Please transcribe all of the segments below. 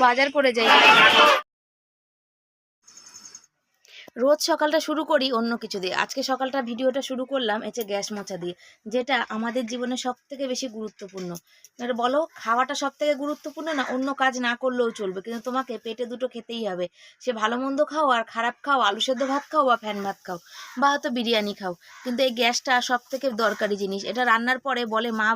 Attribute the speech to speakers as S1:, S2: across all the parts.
S1: বাজার করে যাই। রোজ সকালটা শুরু করি অন্য কিছু দিয়ে। আজকে সকালটা ভিডিওটা শুরু করলাম এসে গ্যাস মোছা দিয়ে, যেটা আমাদের জীবনে সব থেকে বেশি গুরুত্বপূর্ণ। বলো, খাওয়াটা সব থেকে গুরুত্বপূর্ণ না অন্য কাজ না করলেও চলবে? কিন্তু তোমাকে পেটে দুটো খেতেই হবে। সে ভালো মন্দ খাও আর খারাপ খাও, আলু সেদ্ধ ভাত খাও বা ফ্যান ভাত খাও, বা হয়তো বিরিয়ানি খাও। কিন্তু এই গ্যাসটা সব থেকে দরকারি জিনিস। এটা রান্নার পরে বলে মা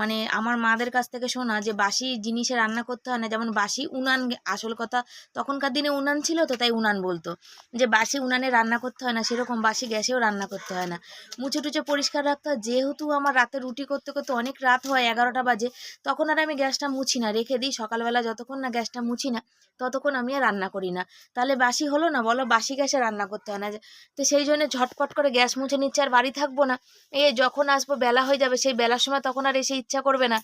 S1: মানে আমার মাদের কাছ থেকে শোনা যে বাসি জিনিসে রান্না করতে হয় না। যেমন বাসি উনান, আসল কথা তখনকার দিনে উনান ছিল তো তাই উনান বলতো। যে বাসি উনানে রান্না করতে হয় না, সেরকম বাসি গ্যাসেও রান্না করতে হয় না। মুছে টুচে পরিষ্কার রাখতে হয়, যেহেতু আমার রাতে রুটি করতে করতে অনেক রাত হয়, এগারোটা বাজে, তখন আর আমি গ্যাসটা মুছি না, রেখে দিই, সকালবেলা যতক্ষণ না গ্যাসটা মুছি না, ততক্ষণ আমি আর রান্না করি না। তাহলে বাসি হলো না? বলো, বাসি গ্যাসে রান্না করতে হয় না। তো সেই জন্য ঝটপট করে গ্যাস মুছে নিচ্ছে, আর বাড়ি থাকব না। এ যখন আসব, বেলা হয়ে যাবে, সেই বেলার সময় তখন আর এসে ইচ্ছা করবে না।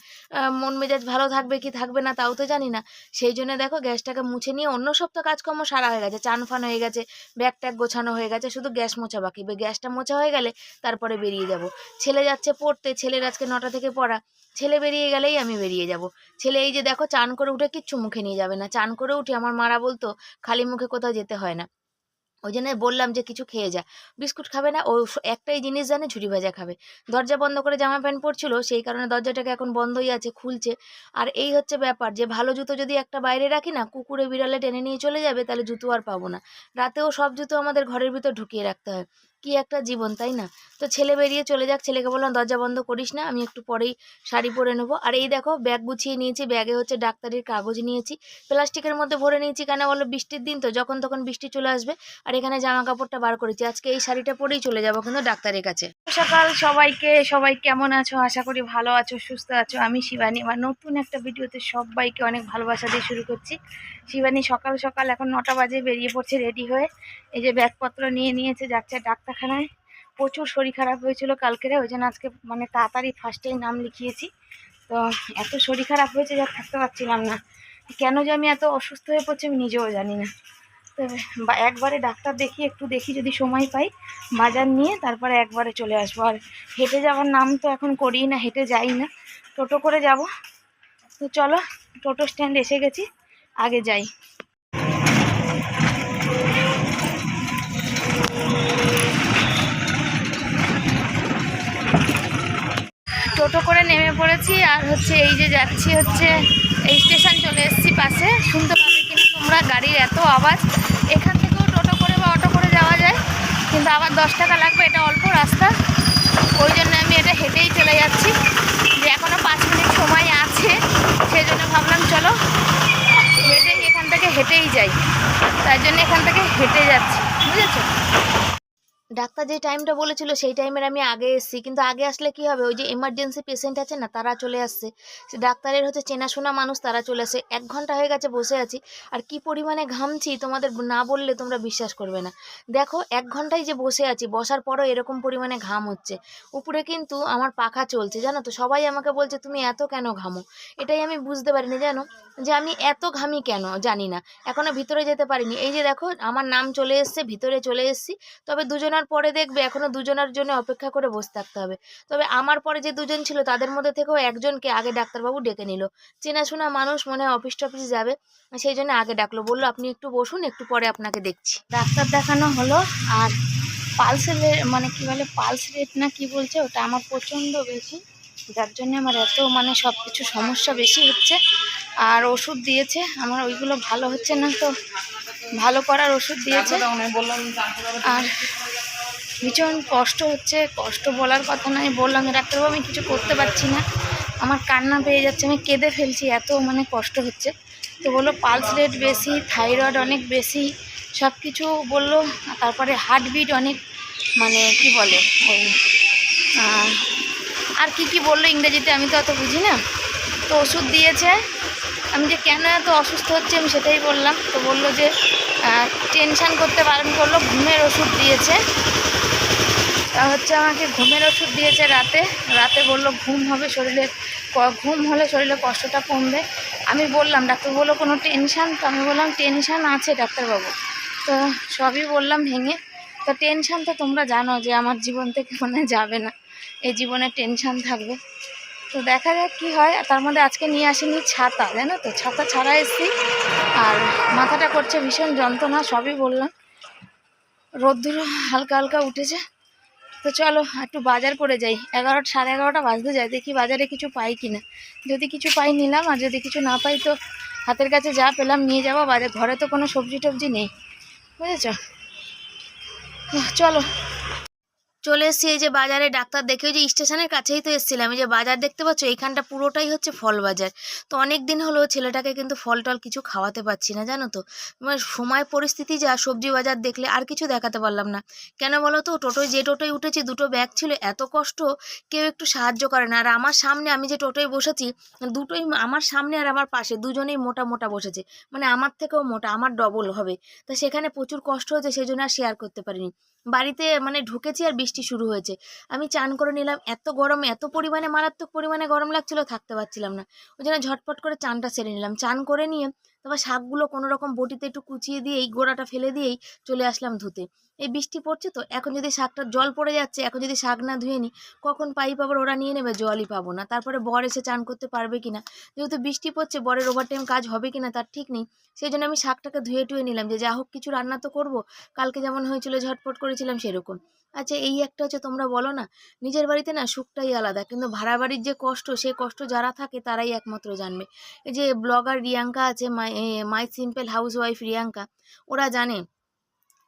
S1: মন মেজাজ ভালো থাকবে কি থাকবে না, তাও তো জানি না। সেই জন্য দেখো, গ্যাসটাকে মুছে নিয়ে অন্য সব তো কাজকর্ম সারা হয়ে গেছে, চান ফান হয়ে গেছে ব্যাগ গোছানো হয়ে গেছে, শুধু গ্যাস মোছা বাকি। গ্যাসটা মোছা হয়ে গেলে তারপরে বেরিয়ে যাব। ছেলে যাচ্ছে পড়তে, ছেলের আজকে নটা থেকে পড়া। ছেলে বেরিয়ে গেলেই আমি বেরিয়ে যাব। ছেলে এই যে দেখো চান করে উঠে কিচ্ছু মুখে নিয়ে যাবে না। চান করে উঠে আমার মারা বলতো, খালি মুখে কোথাও যেতে হয় না। ওই জন্য বললাম যে কিছু খেয়ে যা। বিস্কুট খাবে না, ও একটাই জিনিস জানে ঝুড়ি ভাজা খাবে। দরজা বন্ধ করে জামা প্যান্ট পরছিল, সেই কারণে দরজাটাকে এখন বন্ধই আছে, খুলছে। আর এই হচ্ছে ব্যাপার যে, ভালো জুতো যদি একটা বাইরে রাখি না, কুকুরে বিড়ালে টেনে নিয়ে চলে যাবে, তাহলে জুতো আর পাবো না। রাতেও সব জুতো আমাদের ঘরের ভিতর ঢুকিয়ে রাখতে হয়। কি একটা জীবন, তাই না? তো ছেলে বেরিয়ে চলে যাক, ছেলেকে বললাম, দরজা বন্ধ করিস না, আমি একটু পরেই শাড়ি পরে নেব। আর এই দেখো, ব্যাগ গুছিয়ে নিয়েছি, ব্যাগে হচ্ছে ডাক্তারির কাগজ নিয়েছি, প্লাস্টিকের মধ্যে ভরে নিয়েছি, কেন বলো বৃষ্টির দিন তো, যখন তখন বৃষ্টি চলে আসবে, আর এখানে জামা কাপড়টা বার করেছি, আজকে এই শাড়িটা পরেই চলে যাব কিন্তু ডাক্তারের কাছে। সকাল, সবাইকে, সবাই কেমন আছো? আশা করি ভালো আছো, সুস্থ আছো। আমি শিবানী, আমার নতুন একটা ভিডিওতে সবাইকে অনেক ভালোবাসা দিয়ে শুরু করছি। শিবানী সকাল সকাল এখন নটা বাজে, বেরিয়ে পড়ছে রেডি হয়ে। এই যে ব্যাগপত্র নিয়ে নিয়েছে, যাচ্ছে ডাক্তারখানায় প্রচুর শরীর খারাপ হয়েছিল কালকেরে ওই জন্য আজকে মানে তাড়াতাড়ি ফার্স্টেই নাম লিখিয়েছি। তো এত শরীর খারাপ হয়েছে যা থাকতে পারছিলাম না। কেন যে আমি এত অসুস্থ হয়ে পড়ছি আমি নিজেও জানি না। তো একবারে ডাক্তার দেখি একটু দেখি যদি সময় পাই, বাজার নিয়ে তারপরে একবারে চলে আসব। আর হেঁটে যাওয়ার নাম তো এখন করি না, হেঁটে যাই না। টোটো করে যাব। তো চলো, টোটো স্ট্যান্ড এসে গেছি, আগে যাই। পড়েছি আর হচ্ছে এই যে যাচ্ছি হচ্ছে এই স্টেশন চলে এসেছি পাশে। শুনতে পাবে কিনা তোমরা গাড়ির এত আওয়াজ। এখান থেকেও টোটো করে বা অটো করে যাওয়া যায়, কিন্তু আবার দশ টাকা লাগবে, এটা অল্প রাস্তা। ওই জন্য আমি এটা হেঁটেই চলে যাচ্ছি। যে এখনও পাঁচ মিনিট সময় আছে সেই জন্য ভাবলাম চলো হেঁটেই এখান থেকে হেঁটেই যাই। তার জন্য এখান থেকে হেঁটে যাচ্ছি, বুঝেছ? ডাক্তার যে টাইমটা বলেছিল, সেই টাইমের আমি আগে এসেছি। কিন্তু আগে আসলে কি হবে? ওই যে এমার্জেন্সি পেশেন্ট আছে না, তারা চলে আসছে। ডাক্তারের হচ্ছে চেনাশোনা মানুষ, তারা চলে আসে এক ঘণ্টা হয়ে গেছে বসে আছি। আর কি পরিমাণে ঘামছি, তোমাদের না বললে তোমরা বিশ্বাস করবে না। দেখো, এক ঘন্টায় যে বসে আছি, বসার পরও এরকম পরিমাণে ঘাম হচ্ছে। উপরে কিন্তু আমার পাখা চলছে, জানো তো? সবাই আমাকে বলছে, তুমি এত কেন ঘামো? এটাই আমি বুঝতে পারিনি, জানো? যে আমি এত ঘামি কেন? জানি না। এখনও ভিতরে যেতে পারিনি। এই যে দেখো, আমার নাম চলে এসছে, ভিতরে চলে এসেছি। তবে দুজনের পরে দেখবে এখনও দুজনের জন্য অপেক্ষা করে বসে থাকতে হবে। তবে আমার পরে যে দুজন ছিল তাদের মধ্যে থেকেও একজনকে আগে ডাক্তারবাবু ডেকে নিল। চেনাশোনা মানুষ মনে হয় অফিস টফিস যাবে সেই জন্য আগে ডাকলো। বলল আপনি একটু বসুন একটু পরে আপনাকে দেখছি। ডাক্তার দেখানো হলো আর পালসের মানে কি বলে পালস রেট না কি বলছে ওটা আমার প্রচণ্ড বেশি। যার জন্য আমার এত মানে সব কিছু সমস্যা বেশি হচ্ছে। আর ওষুধ দিয়েছে আমার ওইগুলো ভালো হচ্ছে না তো ভালো করার ওষুধ দিয়েছে। আর ভীষণ কষ্ট হচ্ছে, কষ্ট বলার কথা নয়, বললাম, ডাক্তারবাবু, আমি কিছু করতে পারছি না। আমার কান্না পেয়ে যাচ্ছে, আমি কেঁদে ফেলছি, এত মানে কষ্ট হচ্ছে। তো বলল, পালস রেট বেশি, থাইরয়েড অনেক বেশি সব কিছু বলল, তারপরে হার্টবিট অনেক মানে কি বলে, ওই আর কি কি বলল ইংরেজিতে আমি তো অত বুঝি না। তো ওষুধ দিয়েছে, আমি যে কেন এত অসুস্থ হচ্ছে আমি সেটাই বললাম। তো বলল যে টেনশান করতে বারণ করল, ঘুমের ওষুধ দিয়েছে। তা হচ্ছে আমাকে ঘুমের ওষুধ দিয়েছে রাতে। রাতে বলল ঘুম হবে, শরীরে ঘুম হলে শরীরে কষ্টটা কমবে। আমি বললাম, ডাক্তার বলল, কোনো টেনশান তো আমি বললাম টেনশান আছে ডাক্তারবাবু। তো সবই বললাম ভেঙে। তো টেনশান তো তোমরা জানো যে আমার জীবন থেকে মনে যাবে না। এই জীবনে টেনশান থাকবে। তো দেখা যাক কি হয়। তার মধ্যে আজকে নিয়ে আসিনি ছাতা, জানো তো? ছাতা ছাড়া এসেছি। আর মাথাটা করছে ভীষণ যন্ত্রণা, সবই বললাম। রোদ্দুর হালকা হালকা উঠেছে। তো চলো একটু বাজার করে যাই। এগারোটা সাড়ে এগারোটা বাজতে যাই দেখি বাজারে কিছু পাই কিনা। যদি কিছু পাই নিলাম, আর যদি কিছু না পাই তো হাতের কাছে যা পেলাম নিয়ে যাব বাজার ঘরে তো কোনো সবজি টবজি নেই। বুঝেছ? চলো। চলে এসেছি এই যে বাজারে, ডাক্তার দেখে যে স্টেশনের কাছেই তো এসেছিলাম। এই যে বাজার দেখতে পাচ্ছ, এইখানটা পুরোটাই হচ্ছে ফল বাজার। তো অনেক দিন হলো ছেলেটাকে কিন্তু ফল টল কিছু খাওয়াতে পারছি না, জানো তো? মানে সময়, পরিস্থিতি যা, সবজি বাজার দেখলে আর কিছু দেখাতে পারলাম না। কেন বলো তো, টোটোয় যে টোটোয় উঠেছি, দুটো ব্যাগ ছিল, এত কষ্ট, কেউ একটু সাহায্য করে না। আর আমার সামনে আমি যে টোটোয় বসেছি, দুটোই আমার সামনে আর আমার পাশে, দুজনেই মোটা মোটা বসেছে। মানে আমার থেকেও মোটা, আমার ডবল হবে। তা সেখানে প্রচুর কষ্ট হয়েছে, সেই জন্য আর শেয়ার করতে পারিনি। বাড়িতে মানে ঢুকেছি আর বৃষ্টি শুরু হয়েছে। আমি চান করে নিলাম, এত গরম, এত পরিমাণে, মারাত্মক পরিমাণে গরম লাগছিল, থাকতে পারছিলাম না। ওই জন্য ঝটপট করে চানটা সেরে নিলাম। চান করে নিয়ে তারপর শাকগুলো কোনো রকম বটিতে একটু কুচিয়ে দিয়েই, গোড়াটা ফেলে দিয়েই চলে আসলাম ধুতে। এই বৃষ্টি পড়ছে তো, এখন যদি শাকটা জল পড়ে যাচ্ছে, এখন যদি শাক না ধুয়ে নিই, কখন পাইপ আবার ওরা নিয়ে নেবে, জলই পাবো না। তারপরে বর এসে চান করতে পারবে কিনা? যেহেতু বৃষ্টি পড়ছে, বরের ওভার টাইম কাজ হবে কিনা তার ঠিক নেই। সেই জন্য আমি শাকটাকে ধুয়ে টুয়ে নিলাম যে, যা হোক কিছু রান্না তো করব, কালকে যেমন হয়েছিল ঝটপট করেছিলাম সেরকম। আচ্ছা এই একটা হচ্ছে তোমরা বলো না, নিজের বাড়িতে না সুখটাই আলাদা, কিন্তু ভাড়া বাড়ির যে কষ্ট, সে কষ্ট যারা থাকে তারাই একমাত্র জানবে। এই যে ব্লগার রিয়াঙ্কা আছে, my my simple housewife Riyanka, ওরা জানে,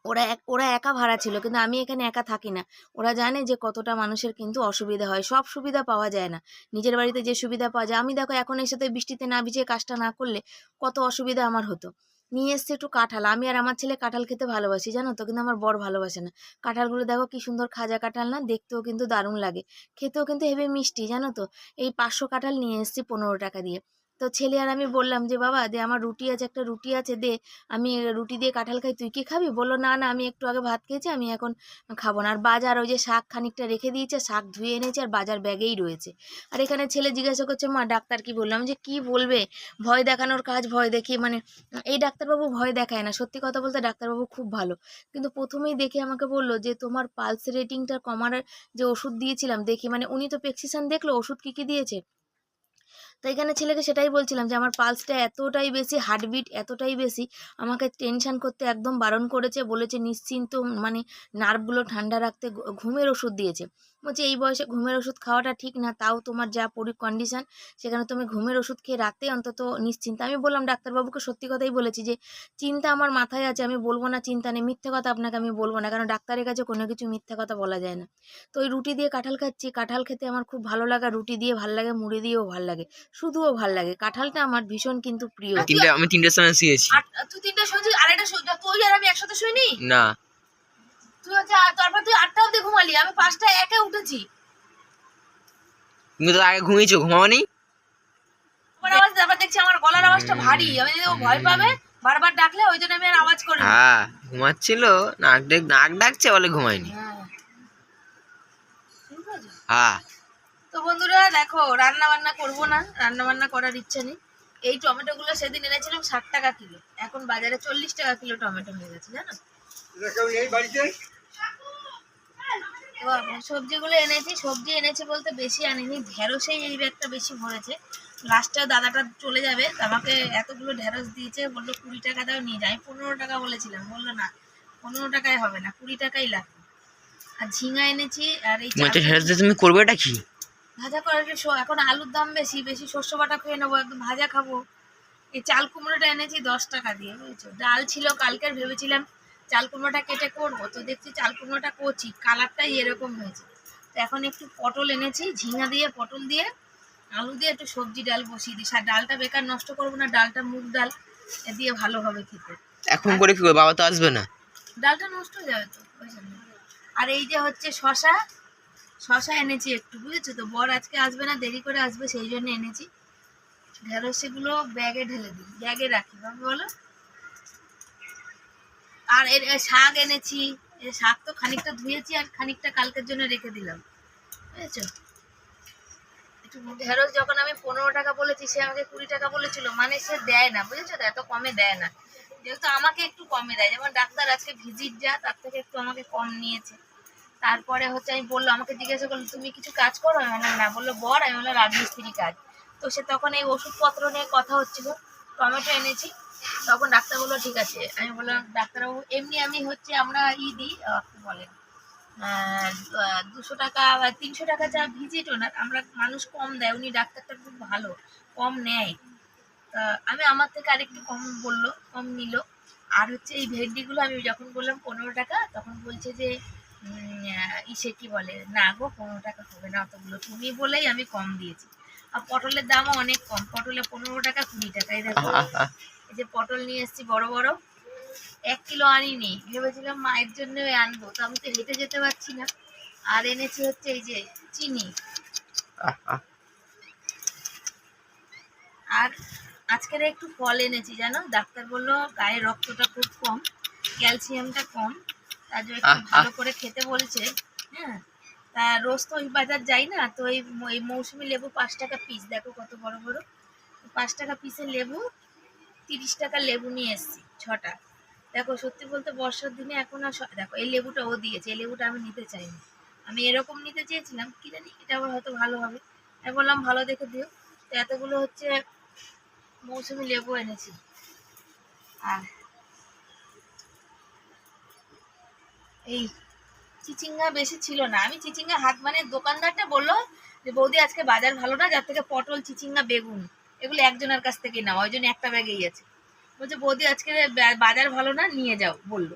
S1: ওরা এক, ওরা একা ভাড়া ছিল, কিন্তু আমি এখানে একা থাকি না। ওরা জানে যে কতটা মানুষের কিন্তু অসুবিধা হয়, সব সুবিধা পাওয়া যায় না। নিজের বাড়িতে যে সুবিধা পাওয়া যায়, আমি দেখো এখন এসে তো বৃষ্টিতে না ভিজে কাজটা না করলে কত অসুবিধা আমার হতো। নিয়ে এসছে একটু কাঁঠাল। আমি আর আমার ছেলে কাঁঠাল খেতে ভালোবাসি, জানো তো? কিন্তু আমার বর ভালোবাসে না। কাঁঠালগুলো দেখো কি সুন্দর খাজা কাঁঠাল না? দেখতেও কিন্তু দারুণ লাগে। খেতেও কিন্তু হেভি মিষ্টি, জানো তো? এই পাঁচশো কাঁঠাল নিয়ে এসছি পনেরো টাকা দিয়ে। তো ছেলে আর আমি বললাম যে, বাবা, দে আমার রুটি আছে, একটা রুটি আছে, দে। আমি রুটি দিয়ে কাঁঠাল খাই, তুই কি খাবি? বলল, না না, আমি একটু আগে ভাত খেয়েছি, আমি এখন খাব না। আর বাজার ওই যে শাক খানিকটা রেখে দিয়েছে, শাক ধুয়ে এনেছে, আর বাজার ব্যাগেই রয়েছে। আর এখানে ছেলে জিজ্ঞাসা করছে, মা, ডাক্তার কি বললাম যে, কি বলবে? ভয় দেখানোর কাজ, ভয় দেখিয়ে মানে এই ডাক্তারবাবু ভয় দেখায় না। সত্যি কথা বলতে ডাক্তারবাবু খুব ভালো। কিন্তু প্রথমেই দেখে আমাকে বলল যে, তোমার পালস রেটিংটা কমার যে ওষুধ দিয়েছিলাম, দেখি। মানে উনি তো প্রেসক্রিপশন দেখল, ওষুধ কী কী দিয়েছে? তো এখানে ছেলেকে সেটাই বলছিলাম যে, আমার পালসটা এতটাই বেশি হার্টবিট এতটাই বেশি, আমাকে টেনশান করতে একদম বারণ করেছে, বলেছে নিশ্চিন্ত মানে নার্ভগুলো ঠান্ডা রাখতে ঘুমের ওষুধ দিয়েছে। বলছে এই বয়সে ঘুমের ওষুধ খাওয়াটা ঠিক না তাও তোমার যা পরি কন্ডিশন সেখানে তুমি ঘুমের ওষুধ খেয়ে রাতে অন্তত নিশ্চিন্ত। আমি বললাম ডাক্তারবাবুকে সত্যি কথাই বলেছি যে চিন্তা আমার মাথায় আছে আমি বলব না চিন্তা নেই মিথ্যে কথা আপনাকে আমি বলব না কারণ ডাক্তারের কাছে কোনো কিছু মিথ্যা কথা বলা যায় না। তো ওই রুটি দিয়ে কাঁঠাল খাচ্ছি কাঁঠাল খেতে আমার খুব ভালো লাগা রুটি দিয়ে ভালো লাগে মুড়ি দিয়েও ভালো লাগে শুধুও ভালো লাগে। কাঁঠালটা আমার ভীষণ কিন্তু প্রিয়।
S2: আমি তিনটের সময় শুয়েছি।
S1: তুই তিনটা শুয়েছিস? আরেকটা তুই আর আমি একসাথে শুইনি?
S2: না।
S1: তুই হচ্ছে তারপর তুই আটটা অব্দি ঘুমালি আমি পাঁচটা একে উঠেছি।
S2: তুমি তো আগে ঘুমিয়েছো ঘুমাওনি?
S1: আমার আওয়াজ তারপর দেখছি আমার গলার আওয়াজটা ভারী আমি যদি ও ভয় পাবে বারবার ডাকলে ওই জন্য আমি আর আওয়াজ করি
S2: হ্যাঁ ঘুমাচ্ছিল নাক ডাক নাক ডাকছে বলে ঘুমায়নি।
S1: হ্যাঁ।
S2: হ্যাঁ।
S1: তো বন্ধুরা দেখো রান্না বান্না করব না রান্না বান্না করার ইচ্ছা নেই। এই টমেটোগুলো সেদিন এনেছিলাম ষাট টাকা কিলো এখন বাজারে চল্লিশ টাকা কিলো টমেটো হয়ে গেছে জানো? তো সবজিগুলো এনেছি সবজি এনেছি বলতে বেশি আনিনি ঢেঁড়সেই এই ব্যাগটা বেশি ভরেছে। লাস্টে দাদাটা চলে যাবে আমাকে এতগুলো ঢেঁড়স দিয়েছে বলল কুড়ি টাকা দাও নিয়ে যাই পনেরো টাকা বলেছিলাম বলল না পনেরো টাকায় হবে না কুড়ি টাকাই লাগবে। আর ঝিঙা এনেছি আর এই
S2: মনে ঢেঁড়স দিয়ে তুমি করবে এটা কি?
S1: ভাজা করার এখন আলুর দাম বেশি বেশি শস্য বাটা খেয়ে নেব একদম ভাজা খাব। এই চাল কুমড়োটা এনেছি দশ টাকা দিয়ে বুঝেছ? ডাল ছিল কালকের ভেবেছিলাম চাল কুমড়োটা কেটে করব তো দেখছি চাল কুমড়োটা করছি কালারটাই এরকম হয়েছে। তো এখন একটু পটল এনেছি ঝিঙা দিয়ে পটল দিয়ে আলু দিয়ে একটু সবজি ডাল বসিয়ে দিই আর ডালটা বেকার নষ্ট করব না ডালটা মুগ ডাল এ দিয়ে ভালো হবে খেতে।
S2: এখন করে কি বাবা তো আসবে না।
S1: ডালটা নষ্ট হয়ে যাবে তো ওই জন্য। আর এই যে হচ্ছে শশা শশা এনেছি একটু বুঝেছ তো? বর আজকে আসবে না দেরি করে আসবে সেই জন্য এনেছি। ঢেঁড়স সেগুলো ব্যাগে ঢেলে দিই ব্যাগে রাখি। বাবা বলো আর এর শাক এনেছি শাক তো খানিকটা ধুয়েছি আর খানিকটা কালকের জন্য রেখে দিলাম। বুঝেছ? একটু ঢেঁড়স যখন আমি পনেরো টাকা বলেছি, সে আমাকে কুড়ি টাকা বলেছিল মানে সে দেয় না, বুঝেছ? তো এত কমে দেয় না। যেহেতু আমাকে একটু কমে দেয়, যেমন ডাক্তার আজকে ভিজিট যা, তার থেকে একটু আমাকে কম নিয়েছে। তারপরে হচ্ছে আমি বলল, আমাকে জিজ্ঞাসা করল, তুমি কিছু কাজ করো? আমি বললাম, না। বলল, বর, আমি বললাম রাজমিস্ত্রি কাজ। তো সে তখন এই ওষুধপত্র নিয়ে কথা হচ্ছিল, টমেটো এনেছি তখন ডাক্তার বলল, ঠিক আছে। আমি বললাম, ডাক্তারবাবু, এমনি আমি হচ্ছে আমরা ই দিই বলেন দুশো টাকা বা তিনশো টাকা যা ভিজিট ওনার, আমরা মানুষ কম দেয়, উনি ডাক্তারটা খুব ভালো, কম নেয়। আমি আমার থেকে আরেকটু কম বলল, কম নিল। আর হচ্ছে এই ভেন্ডিগুলো আমি যখন বললাম পনেরো টাকা, তখন বলছে যে ইসে কি বলে, না গো, পনেরো টাকা হবে না অতগুলো, তুমি বলেই আমি কম দিয়েছি। আর পটলের দামও অনেক কম, পটলে পনেরো টাকা, কুড়ি টাকা, এই দেখো। এই যে পটল নিয়ে এসেছি বড় বড়। এক কিলো আনিনি। ভেবেছিলাম মায়ের জন্য আনব তো আমি তো হেঁটে যেতে পারছি না। আর এনেছি হচ্ছে এই যে চিনি। আর আজকের একটু ফল এনেছি জানো? ডাক্তার বলল গায়ে রক্তটা খুব কম ক্যালসিয়ামটা কম। তার জন্য একটু। ভালো করে খেতে বলছে হ্যাঁ? তা রোজ তো ওই বাজার যাই না তো এই মৌসুমি লেবু পাঁচ টাকা পিস দেখো কত বড় বড়। পাঁচ টাকা পিসের লেবু তিরিশ টাকা লেবু নিয়ে এসেছি, ছটা। দেখো, সত্যি বলতে বর্ষার দিনে এখন আর দেখো, এই লেবুটা ও দিয়েছে, এই লেবুটা আমি নিতে চাইনি। আমি এরকম নিতে চেয়েছিলাম, কি জানি, এটা আবার হয়তো ভালো হবে। আমি বললাম, ভালো দেখে দিও। তো এতগুলো হচ্ছে মৌসুমি লেবু এনেছি। আর এই চিচিঙ্গা বেশি ছিল না। আমি চিচিঙ্গা হাত মানে দোকানদারটা বলল যে, বৌদি, আজকে বাজার ভালো না? যার থেকে পটল, চিচিঙ্গা, বেগুন। এগুলো একজনের কাছ থেকে নাও, ওই জন্য একটা ব্যাগেই আছে। বলছে, বৌদি, আজকে বাজার ভালো না? নিয়ে যাও, বলল।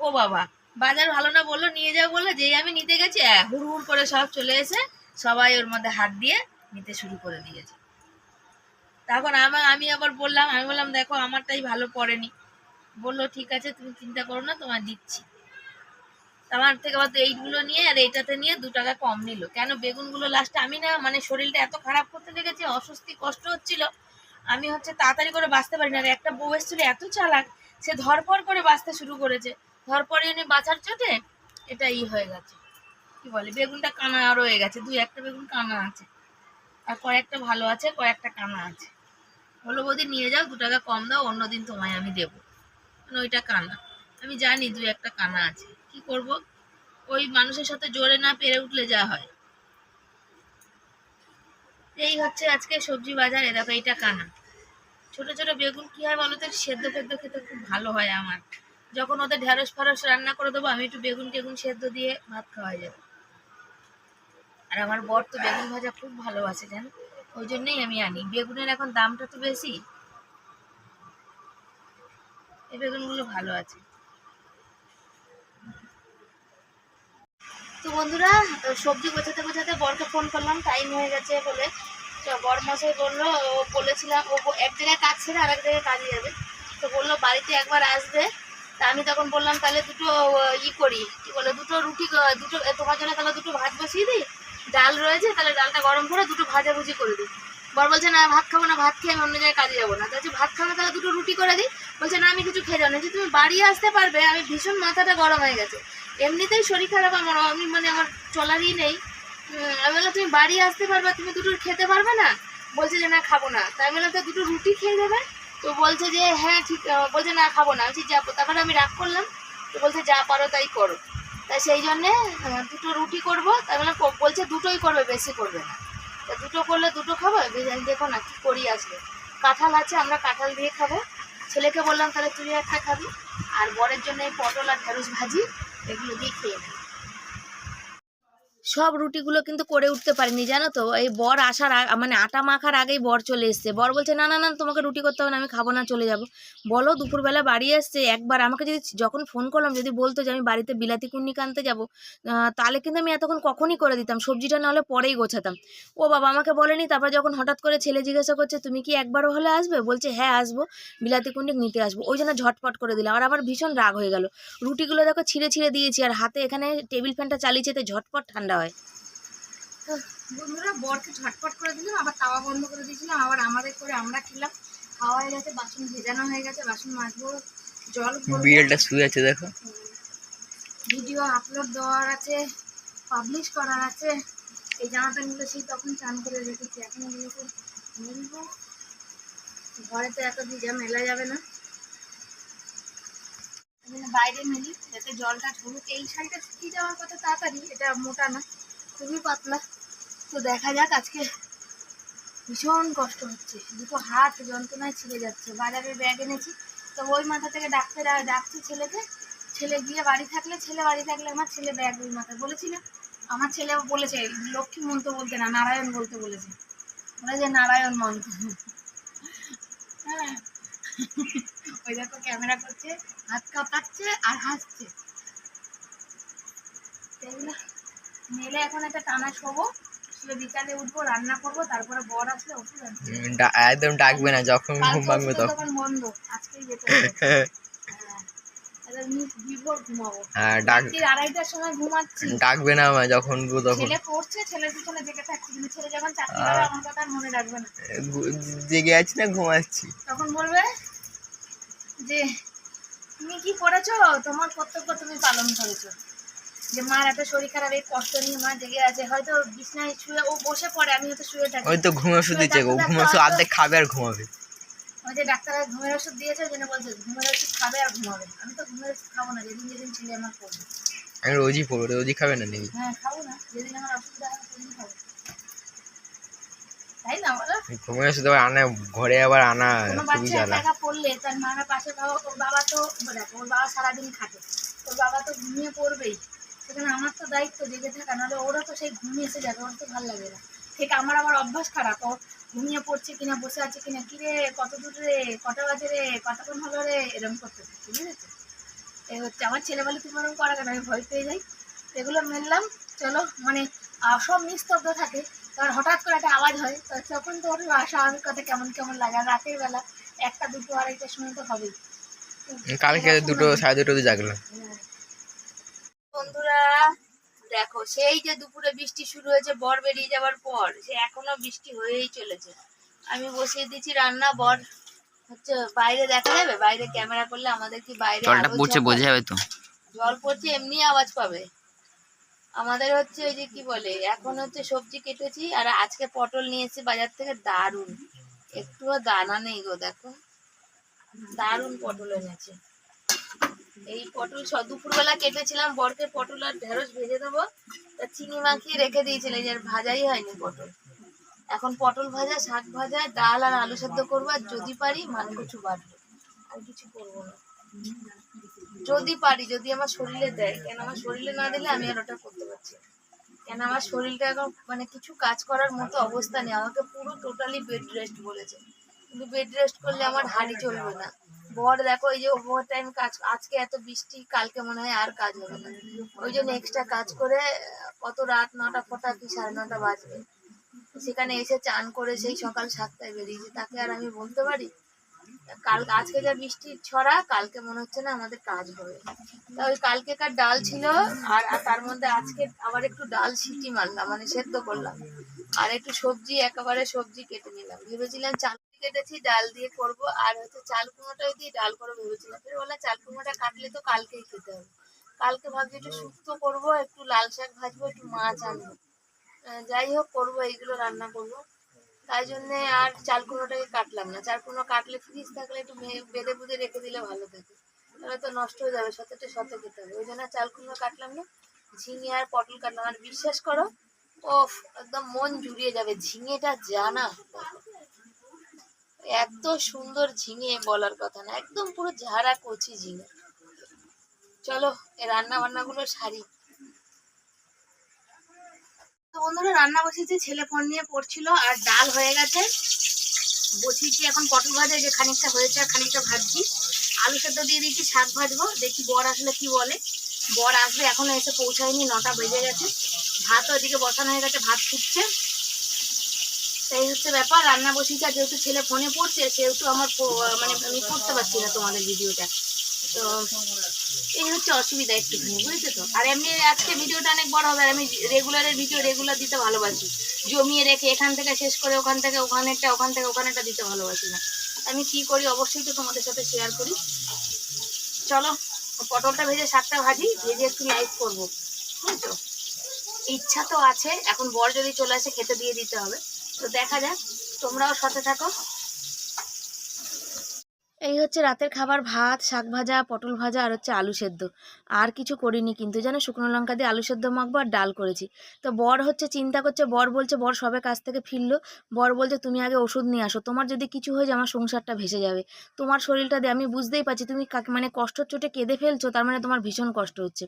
S1: ও বাবা, বাজার ভালো না বলল, নিয়ে যাও বলল, যেই আমি নিতে গেছি হুড় হুড় করে সব চলে এসে সবাই ওর মধ্যে হাত দিয়ে নিতে শুরু করে দিয়েছে। তখন আমার আমি আবার বললাম, আমি বললাম, দেখো, আমারটাই ভালো পড়েনি। বলল, ঠিক আছে, তুমি চিন্তা করো না তোমার দিচ্ছি। আমার থেকে আবার তো এইগুলো নিয়ে আর এইটাতে নিয়ে দু টাকা কম নিল। কেন বেগুনগুলো লাস্টে আমি না মানে শরীরটা এত খারাপ করতে লেগেছে, অস্বস্তি, কষ্ট হচ্ছিল। আমি হচ্ছে তাড়াতাড়ি করে বাঁচতে পারি না। আর একটা বউ এসেছিল এত চালাক, সে ধরপর করে বাঁচতে শুরু করেছে। ধরপরে এনে বাঁচার চোটে এটা ই হয়ে গেছে। কি বলে? বেগুনটা কানা রয়ে গেছে। দুই একটা বেগুন কানা আছে। আর কয়েকটা ভালো আছে, কয়েকটা কানা আছে। বলো বৌদি, নিয়ে যাও, দু টাকা কম দাও অন্যদিন তোমায় আমি দেবো। মানে ওইটা কানা। আমি জানি দুই একটা কানা আছে। কি করব? ওই মানুষের সাথে জোরে না পেরে উঠলে যা হয়। এই হচ্ছে আজকে সবজি বাজারে দেখো এইটা কানা। ছোট ছোট বেগুন কি হয় বলো সেদ্ধ, ফেদ্ধ খেতে খুব ভালো হয় আমার। যখন ওদের ঢেঁড়স ফেরস রান্না করে দেবো, আমি একটু বেগুন, টেগুন সেদ্ধ দিয়ে ভাত খাওয়া যাবে। আর আমার বর তো বেগুন ভাজা খুব ভালোবাসে, জানো? ওই জন্যই আমি আনি। বেগুনের এখন দামটা তো বেশি। এই বেগুনগুলো ভালো আছে। তো বন্ধুরা সবজি গোছাতে গোছাতে বরকে ফোন করলাম টাইম হয়ে গেছে বলে। তো বর মশাই বলল ও বলেছিলাম ও এক জায়গায় কাজ ছেড়ে আর এক জায়গায় কাজে যাবে। তো বলল বাড়িতে একবার আসবে। তা আমি তখন বললাম তাহলে দুটো ই করি। কি বলে দুটো রুটি দুটো তোমার জন্য তাহলে দুটো ভাত বসিয়ে দিই। ডাল রয়েছে তাহলে ডালটা গরম করে দুটো ভাজাভুজি করে দিই। বর বলছে না ভাত খাব না ভাত খেয়ে আমি অন্য জায়গায় কাজে যাব না। তো বলছি, ভাত খাব তাহলে দুটো রুটি করে দিই। বলছে না আমি কিছু খেয়ে যাব না। যে তুমি বাড়ি আসতে পারবে আমি ভীষণ মাথাটা গরম হয়ে গেছে। এমনিতেই শরীর খারাপ আমার, আমি মানে আমার চলারই নেই। আমি বললাম, তুমি বাড়ি আসতে পারবে, তুমি দুটো খেতে পারবে না? বলছে যে, না, খাব না। তাই বললাম, তো দুটো রুটি খেয়ে দেবে তো বলছে যে হ্যাঁ ঠিক বলছে, না, খাব না। বলছি যাব তারপরে আমি রাগ করলাম। তো বলছে, যা পারো, তাই করো। তাই সেই জন্যে দুটো রুটি করব। তাই বললাম বলছে, দুটোই করবে, বেশি করবে না। তা দুটো করলে দুটো খাব? দেখো না, কী করি আসবে কাঁঠাল আছে, আমরা কাঁঠাল দিয়ে খাব। ছেলেকে বললাম, তাহলে তুই একটা খাবি। আর বরের জন্য এই পটল আর ঢেঁড়স ভাজি। এগুলো দিয়ে খেয়ে সব রুটিগুলো কিন্তু করে উঠতে পারিনি, জানো তো? এই বর আসার মানে আটা মাখার আগেই বর চলে এসছে। বর বলছে, না না না, তোমাকে রুটি করতে হবে না, আমি খাব না, চলে যাব। বলো, দুপুরবেলা বাড়ি এসছে, একবার আমাকে যদি যখন ফোন করলাম, যদি বলতো যে আমি বাড়িতে বিলাতি কুন্নি কানতে যাব তাহলে কিন্তু আমি এতক্ষণ কখনই করে দিতাম, সবজিটা নাহলে পরেই গোছাতাম। ও বাবা আমাকে বলেনি, তারপর যখন হঠাৎ করে ছেলে জিজ্ঞাসা করছে, তুমি কি একবারও হলে আসবে? বলছে হ্যাঁ আসব, বিলাতি কুন্ডি নিতে আসব। ওই জন্য ঝটপট করে দিলাম, আর আমার ভীষণ রাগ হয়ে গেল। রুটিগুলো দেখো, ছিঁড়ে ছিঁড়ে দিয়েছি, আর হাতে এখানে টেবিল ফ্যানটা চালিয়েছে তো ঝটপট ঠান্ডা হয়। বন্ধুরা বরকে ঝটপট করে দিলাম আবার তাওয়া বন্ধ করে দিয়েছিলাম আবার আমাদের করে আমরা খেলাম। খাওয়া হয়ে গেছে বাসন ভেজানো হয়ে গেছে বাসন মাজবো জল
S2: বিড়ালটা শুয়ে আছে দেখো।
S1: ভিডিও আপলোড দেওয়ার আছে পাবলিশ করার আছে। এই জামা প্যান্টগুলো সেই তখন চান করে রেখেছি এখন এগুলোকে মিলবো ঘরে তো এত ভিজা মেলা যাবে না। বাইরে মেলি, যাতে জলটা ঝরুক এই শাড়িটা শুকিয়ে যাওয়ার কথা তাড়াতাড়ি, এটা মোটা না, খুবই পাতলা। তো দেখা যাক, আজকে ভীষণ কষ্ট হচ্ছে। দুটো হাত যন্ত্রণায় ছিঁড়ে যাচ্ছে। বাজারের ব্যাগ এনেছি। তো ওই মাথা থেকে ডাক্তার ডাকছি ছেলেকে। ছেলে গিয়ে বাড়ি থাকলে, ছেলে বাড়ি থাকলে আমার ছেলে ব্যাগ ওই মাথায় বলেছিল। আমার ছেলে বলেছে, লক্ষ্মী মন্ত্র বলতে না, নারায়ণ বলতে বলেছে। ওরা যে নারায়ণ মন্ত্র। হ্যাঁ। ওই দেখো ক্যামেরা করছে হাত কাঁপাচ্ছে আর হাসছে। এগুলো মেলে এখন একটা টানা শোবো শুয়ে বিকালে উঠবো রান্না করব তারপরে বর আসলে ওষুধ আনতে
S2: উম, ডা- একদম ডাকবে না যখন ঘুম ভাঙবে তখন।
S1: বন্ধ আজকেই যেতে হবে। হ্যাঁ
S2: ডাকবে না আমায় যখন তখন।
S1: মনে
S2: জেগে আছি না ঘুমাচ্ছি।
S1: তখন বলবে যে তুমি কি করেছ? তোমার কর্তব্য তুমি পালন করেছ। যে মার এত শরীর খারাপ এই কষ্ট নিয়ে মা জেগে আছে। হয়তো বিছনায় শুয়ে ও বসে পড়ে আমি হয়তো শুয়ে থাকি।
S2: ওই তো ঘুম ওষুধ দিচ্ছে গো। ঘুম ওষুধ অর্ধেক খাবে আর ঘুমাবে।
S1: ওই যে ডাক্তার ঘুমের ওষুধ দিয়েছে ওই জন্য বলছে ঘুমের ওষুধ খাবে আর ঘুমাবে। আমি তো ঘুমের ওষুধ খাব না যেদিন যেদিন ছেলে আমার করবে
S2: আমি রোজই পড়ব রোজই খাবে না নাকি
S1: হ্যাঁ খাব না যেদিন আমার অসুবিধা হবে সেদিন খাব।
S2: ওষুধ আবার আনা ঘরে আবার আনা খুবই জ্বালা।
S1: একা পড়লে তার মারা পাশে বাবা ওর বাবা তো ওর বাবা সারাদিন খাটে ওর বাবা তো ঘুমিয়ে পড়বেই। সেখানে আমার তো দায়িত্ব জেগে থাকা নাহলে ওরা তো সেই ঘুমিয়ে এসে যাবে ওর তো ভালো লাগে না। ঠিক আমার আবার অভ্যাস খারাপ ও ঘুমিয়ে পড়ছে কিনা বসে আছে কিনা কি রে কত দূর রে কটা বাজে রে কতক্ষণ হলো রে এরকম করতে থাকে বুঝেছ এই হচ্ছে আমার ছেলে বলে তুমি এরকম করা কেন? আমি ভয় পেয়ে যাই। এগুলো মেনলাম চলো মানে সব নিস্তব্ধ থাকে। তার হঠাৎ করে একটা আওয়াজ হয় তো তখন তো ওর স্বাভাবিক কথা কেমন কেমন লাগে আর রাতের বেলা একটা দুটো আড়াইটার সময় তো হবেই।
S2: কালকে দুটো সাড়ে দুটোতে জাগলাম।
S1: বন্ধুরা দেখো সেই যে দুপুরে বৃষ্টি শুরু হয়েছে বর বেরিয়ে যাওয়ার পর সে এখনও বৃষ্টি হয়েই চলেছে। আমি বসিয়ে দিচ্ছি রান্না বর হচ্ছে বাইরে দেখা যাবে? বাইরে ক্যামেরা করলে আমাদের কি বাইরে
S2: জলটা পড়ছে বোঝা যাবে তো।
S1: জল পড়ছে এমনি আওয়াজ পাবে। আমাদের হচ্ছে ওই যে কি বলে, এখন হচ্ছে সবজি কেটেছি আর আজকে পটল নিয়ে এসেছি বাজার থেকে দারুণ একটুও দানা নেই গো, দেখো। দারুণ পটল এনেছে। এই পটল স, দুপুরবেলা কেটেছিলাম, বরকে পটল আর ঢেঁড়স ভেজে দেবো। তা চিনি মাখিয়ে রেখে দিয়েছিল যে ভাজাই হয়নি পটল। এখন পটল ভাজা, শাক ভাজা, ডাল আর আলু সেদ্ধ করব, আর যদি পারি মানকচু বাটবো আর কিছু করব না। যদি পারি, যদি আমার শরীরে দেয়। কেন আমার শরীরে না দিলে আমি আর ওটা করতে পারছি কেন আমার শরীরটা এখন মানে কিছু কাজ করার মতো অবস্থা নেই। আমাকে পুরো টোটালি বেড রেস্ট বলেছে। কিন্তু বেড রেস্ট করলে আমার হাড়ি চলবে না। বর, দেখো, এই যে ওভার টাইম কাজ, আজকে এত বৃষ্টি, কালকে মনে হয় আর কাজ হবে না। ওই জন্য এক্সট্রা কাজ করে, কত রাত, নটা ফটা কি সাড়ে নটা বাজবে? সেখানে এসে চান করে সেই সকাল সাতটায় বেরিয়েছে। তাকে আর আমি বলতে পারি? কাল আজকে যা বৃষ্টির ছড়া, কালকে মনে হচ্ছে না আমাদের কাজ হবে। তা ওই কালকেকার ডাল ছিল, আর তার মধ্যে আজকে আবার একটু ডাল সিটি মারলাম মানে সেদ্ধ করলাম। আর একটু সবজি, একেবারে সবজি কেটে নিলাম। ভেবেছিলাম চাল কেটেছি, ডাল দিয়ে করব, আর হচ্ছে চাল কুমোটাই দিয়ে ডাল করে ভেবেছিলাম। ফের বললাম চাল কুমোটা কাটলে তো কালকেই খেতে হবে। কালকে ভাবছি একটু শুক্তো করব, একটু লাল শাক ভাজবো, একটু মাছ আনব। যাই হোক, করব, এইগুলো রান্না করব। তাই জন্যে আর চাল কুমড়োটাকে কাটলাম না। চাল কুমড়ো কাটলে ফ্রিজ থাকলে একটু বেঁধে বুঝে রেখে দিলে ভালো থাকে। তাহলে তো নষ্ট হয়ে যাবে সতেটা সতে খেতে হবে। ওই জন্য চাল কুমড়ো কাটলাম না, ঝিঙে আর পটল কাটলাম। আর বিশ্বাস করো ও একদম মন জুড়িয়ে যাবে। ঝিঙেটা জানা। এত সুন্দর ঝিঙে বলার কথা না, একদম পুরো ঝাড়া কচি ঝিঙে। চলো রান্না বান্নাগুলো সারি। তো বন্ধুরা, রান্না বসিয়েছি ছেলে ফোন নিয়ে পড়ছিল আর ডাল হয়ে গেছে। বসিয়েছি এখন পটল ভাজা, যে খানিকটা হয়েছে আর খানিকটা ভাজছি। আলু সেদ্ধ দিয়ে দিচ্ছি শাক ভাজবো, দেখি বর আসলে কি বলে। বর আসবে, এখনও এসে পৌঁছায়নি, নটা বেজে গেছে। ভাত ওইদিকে বসানো হয়ে গেছে, ভাত ফুটছে। তাই হচ্ছে ব্যাপার, রান্না বসিয়েছি আর যেহেতু ছেলে ফোনে পড়ছে, সেহেতু আমার মানে আমি করতে পারছি না তোমাদের ভিডিওটা তো এই হচ্ছে অসুবিধা একটুখানি, বুঝেছ তো? আর এমনি আজকে ভিডিওটা অনেক বড় হবে, আর আমি রেগুলারের ভিডিও রেগুলার দিতে ভালোবাসি। জমিয়ে রেখে এখান থেকে শেষ করে ওখান থেকে ওখানেরটা, ওখান থেকে ওখানেরটা দিতে ভালোবাসি না। আমি কি করি অবশ্যই তো তোমাদের সাথে শেয়ার করি। চলো, পটলটা ভেজে, শাকটা ভাজি, ভেজে একটু লাইভ করব, বুঝেছ? ইচ্ছা তো আছে, এখন বর যদি চলে আসে, খেতে দিয়ে দিতে হবে। তো দেখা যাক, তোমরাও সাথে থাকো। এই হচ্ছে রাতের খাবার, ভাত, শাক ভাজা, পটল ভাজা আর হচ্ছে আলু সেদ্ধ। আর কিছু করিনি কিন্তু যেন শুকনো লঙ্কা দিয়ে আলু সেদ্ধ মাখবো আর ডাল করেছি। তো বর হচ্ছে চিন্তা করছে, বর বলছে, বর সবে কাজ থেকে ফিরলো। বর বলছে, তুমি আগে ওষুধ নিয়ে আসো। তোমার যদি কিছু হয়ে যায়, আমার সংসারটা ভেসে যাবে। তোমার শরীরটা দিয়ে আমি বুঝতেই পারছি, তুমি মানে কষ্টর চোটে কেঁদে ফেলছো, তার মানে তোমার ভীষণ কষ্ট হচ্ছে।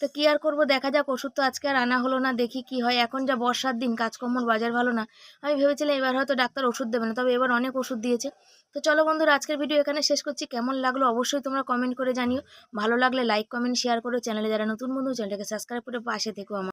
S1: তো কী আর করব, দেখা যাক, ওষুধ তো আজকে আর আনা হলো না, দেখি কি হয়। এখন যা বর্ষার দিন, কাজকর্মর বাজার ভালো না। আমি ভেবেছিলাম, এবার হয়তো ডাক্তার ওষুধ দেবে না, তবে এবার অনেক ওষুধ দিয়েছে। তো চলো বন্ধুরা, আজকের ভিডিও এখানে শেষ করছি। কেমন লাগল অবশ্যই তোমরা কমেন্ট করে জানিও। ভালো লাগলে লাইক কমেন্ট শেয়ার করো। চ্যানেলে যারা নতুন বন্ধু, চ্যানেলটাকে সাবস্ক্রাইব করে পাশে থেকো আমার।